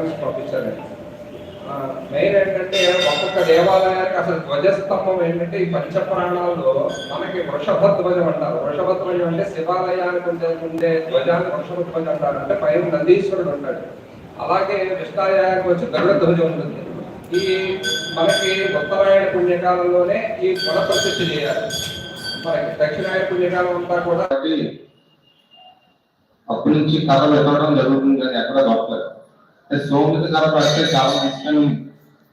Reference పంపించారు main ఏంటంటే ఒక్కొక్క దేవాలయానికి అసలు ధ్వజస్తంభం ఏంటంటే ఈ పంచప్రాణాల్లో మనకి వృషభ ధ్వజం అంటారు. వృషభ ధ్వజం అంటే శివాలయానికి ఉండే ఉండే ధ్వజాన్ని వృషభ ధ్వజం అంటారు. అంటే పైన నందీశ్వరుడు ఉంటాడు. అలాగే విష్ణాలయానికి వచ్చి గరుడ ధ్వజం ఉంటుంది. ఈ మనకి ఉత్తరాయణ పుణ్యకాలంలోనే ఈ పునఃప్రతిష్ఠ చేయాలి. మనకి దక్షిణాయన పుణ్యకాలం అంతా కూడా అప్పటి నుంచి కథలు ఎదగడం జరుగుతుంది కానీ ఎక్కడ దొరకలేదు సోమిత కలప అయితే చాలా మంచిదని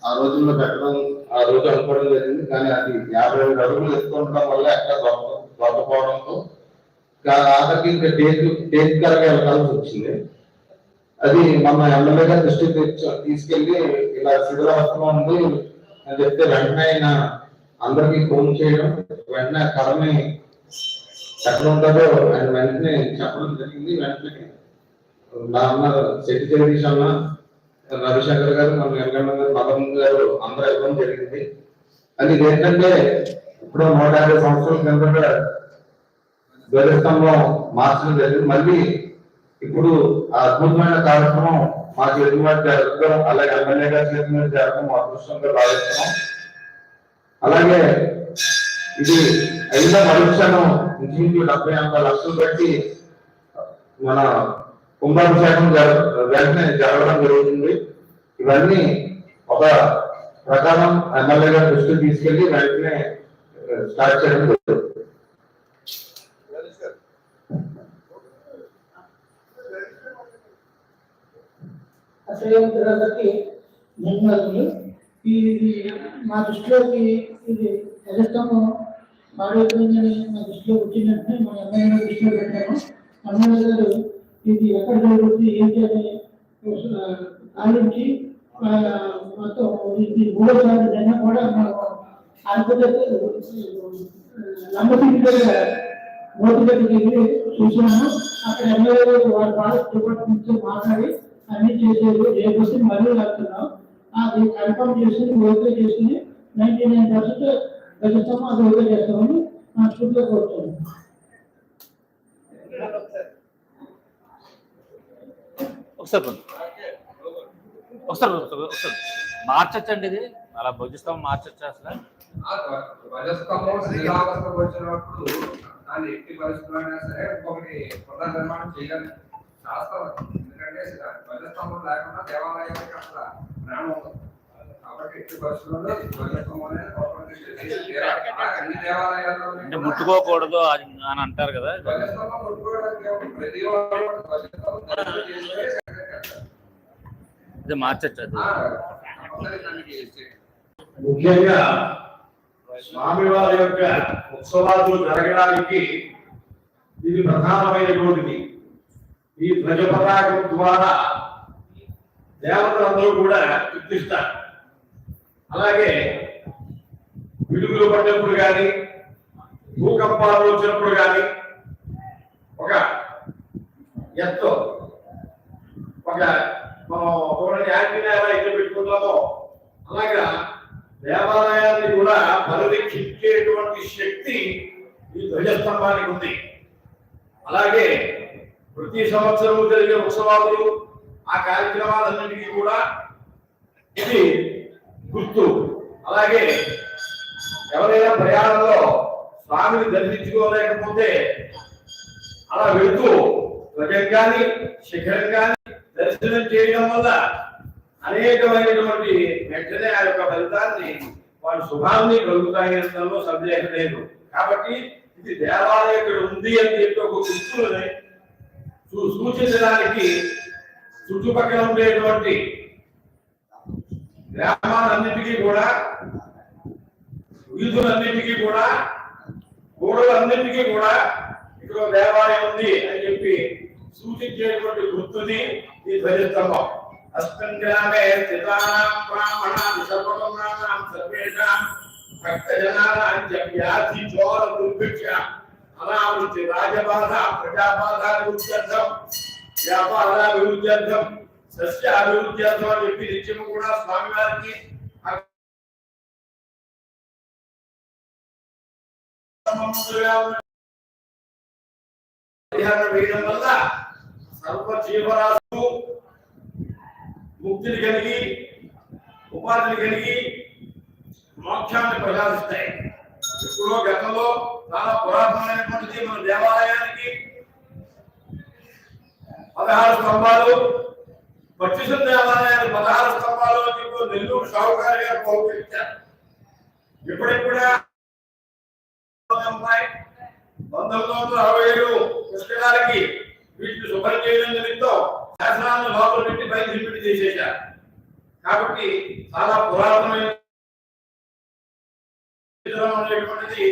ఆ రోజుల్లో పెట్టడం ఆ రోజు అనుకోవడం జరిగింది కానీ అది యాభై ఏడు అడుగులు ఎత్తుండడం వల్ల ఎక్కడ దొరకపోవడంతో ఆఖరికి ఇంకా టేక్ టేక్ కరగా వెళ్ళాల్సి వచ్చింది. అది మన ఎమ్మెల్యే గారి దృష్టికి తీసుకెళ్ళి ఇలా శిథిలావస్థలో ఉంది అని చెప్తే వెంటనే ఆయన అందరికీ ఫోన్ చేయడం వెంటనే ఆ ఎక్కడ ఉంటుందో ఆయన వెంటనే చెప్పడం జరిగింది వెంటనే నా శెట్టి జగదీష్ అన్న రవిశంకర్ గారు మన వెంకన్న గారు మదన్ గారు అందరూ ఇవ్వడం జరిగింది. అది ఏంటంటే ఇప్పుడు నూట యాభై సంవత్సరాల కిందట ధ్వజస్తంభం మార్చడం జరిగింది. మళ్ళీ ఇప్పుడు ఆ అద్భుతమైన కార్యక్రమం మా చేతి మీద జరగడం అలాగే ఎమ్మెల్యే గారి చేతి మీద జరగడం అదృష్టంగా భావిస్తున్నాం. అలాగే ఇది అయిన మరుక్షణం ఇంచుమించు డెబ్బై ఎనభై లక్షలు పెట్టి మన కుంభాభిషేకం వెంటనే జరగడం జరుగుతుంది. ఇవన్నీ ఒక ప్రకారం ఎమ్మెల్యే గారి దృష్టికి తీసుకెళ్ళి వెంటనే స్టార్ట్ చేయడం జరుగుతుంది. అసలు ధన్యవాదాలు ఇది మా దృష్టిలోకి ఇది ఎలక్ట్రమ్ పాడైపోయిందని మా దృష్టిలో వచ్చిన వెంటనే మన దృష్టిలో పెట్టాము ఎమ్మెల్యే గారు ఇది ఎక్కడ జరుగుతుంది ఏంటి అని ఆలోచించి మొత్తం ఇది మూడోసారి జన కూడా మనం ఆంధ్రప్రదేశ్ లంబసింగి దగ్గరికి చూసాము అక్కడ ఎమ్మెల్యే వారి ఫారెస్ట్ డిపార్ట్మెంట్ మాట్లాడి అన్ని చేసేది రేపు మళ్ళీ వెళ్తున్నాం అది కన్ఫర్మ్ చేసుకుని ఓకే చేసుకుని నైన్టీ నైన్ పర్సెంట్ గెలుస్తాము అది ఓకే చేస్తామని మా స్కూల్లో కోరుతున్నాం. ఒకసారి ఒకసారి ఒకసారి మార్చచ్చండి ఇది. అలా భుజిస్తాం మార్చచ్చు అసలు. వచ్చినప్పుడు దాన్ని ఎట్టి పరిస్థితులైనా సరే ఇంకొకటి పునర్నిర్మాణం చేయాలి శాస్త్రం ఎందుకంటే లేకుండా అసలు ప్రాణం కాబట్టి ఎట్టి పరిస్థితుల్లో అన్ని దేవాలయాల్లో అంటే ముట్టుకోకూడదు అని అని అంటారు కదా. ప్రతి వాళ్ళు కూడా ధ్వజస్తంభం దర్శనం చేసుకొని చక్కగా కట్టాలి. ఇది మార్చచ్చు అది. ఆ, ముఖ్యంగా స్వామివారి యొక్క ఉత్సవాలు జరగడానికి ఇది ప్రధానమైనటువంటిది. ఈ ధ్వజ పతాకం ద్వారా దేవతలందరూ కూడా గుర్తిస్తారు అలాగే పిడుగులు పడినప్పుడు కానీ భూకంపాలు వచ్చినప్పుడు కానీ ఒక ఎత్తు ఒక మనం ఒకటి యాంటీనా ఎలా ఇల్లు పెట్టుకుంటామో అలాగా దేవాలయాన్ని కూడా పరిరక్షించేటువంటి శక్తి ఈ ధ్వజస్తంభానికి ఉంది. అలాగే ప్రతి సంవత్సరం జరిగే ఉత్సవాలు ఆ కార్యక్రమాలన్నింటికీ కూడా ఇది గుర్తు. అలాగే ఎవరైనా ప్రయాణంలో స్వామిని దర్శించుకోలేకపోతే అలా వెళుతూ ధ్వజం కానీ శిఖరం కానీ దర్శనం చేయడం వల్ల అనేకమైనటువంటి వెంటనే ఆ యొక్క ఫలితాన్ని వారి శుభాన్ని కలుగుతాయి అనడంలో సందేహం లేదు. కాబట్టి ఇది దేవాలయం ఇక్కడ ఉంది అని చెప్పి ఒక గుర్తుని సూచించడానికి చుట్టుపక్కల ఉండేటువంటి గ్రామాలన్నిటికీ కూడా వీధులన్నిటికీ కూడా గోడలన్నిటికీ కూడా ఇక్కడ దేవాలయం ఉంది అని చెప్పి సూచించేటువంటి గుర్తుని ఈ ధ్వజస్తంభం అస్మిన్ గ్రామే స్థితానాం బ్రాహ్మణాం సర్వకర్మాణాం సర్వేషాం భక్తజనానాం చ వ్యాధి జ్వర దుర్భిక్ష అనావృత్తి రాజబాధ ప్రజాబాధ విరుద్ధ్యర్థం వ్యాపార విరుద్ధ్యర్థం సస్య అభివృద్ధ్యర్థం అని చెప్పి నిత్యం కూడా స్వామివారికి పరిహారం వేయడం వల్ల సర్వ జీవరాశులు ముక్తిని కలిగి ఉపాధిని కలిగి మోక్షాన్ని ప్రసాదిస్తాయి. ఎప్పుడో గతంలో చాలా పురాతనమైనటువంటిది మన దేవాలయానికి పదహారు స్తంభాలు పచ్చిసం దేవాలయానికి పదహారు స్తంభాలు అని చెప్పి నెల్లూరు షావుకారి గారు పోగొట్టారు ఇప్పుడిప్పుడే ఉన్నాయి. పంతొమ్మిది వందల అరవై ఏడు పుస్తకాలకి వీటిని శుభ్రం చేయడం నిమిత్తం శాసనాలను లోపల పెట్టి రిపీట్ చేసేశారు. కాబట్టి చాలా పురాతనమైన అనేటువంటిది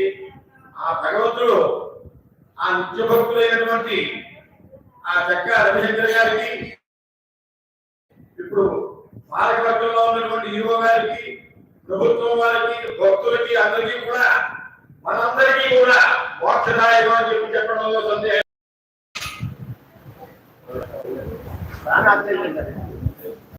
ఆ భగవంతుడు ఆ నిత్య భక్తులైనటువంటి ఆ చక్క రవిశంకర్ గారికి ఇప్పుడు పాలకవర్గంలో ఉన్నటువంటి ఈవో గారికి ప్రభుత్వం వారికి భక్తులకి అందరికీ కూడా మనందరికీ కూడా మోక్షదాయకం అని చెప్పి చెప్పడంలో సందేహం